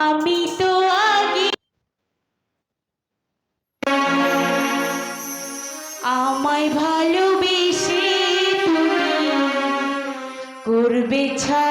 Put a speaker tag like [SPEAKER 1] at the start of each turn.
[SPEAKER 1] আমি তো আগে আমায় ভালোবেসে তুমি করবে ছালো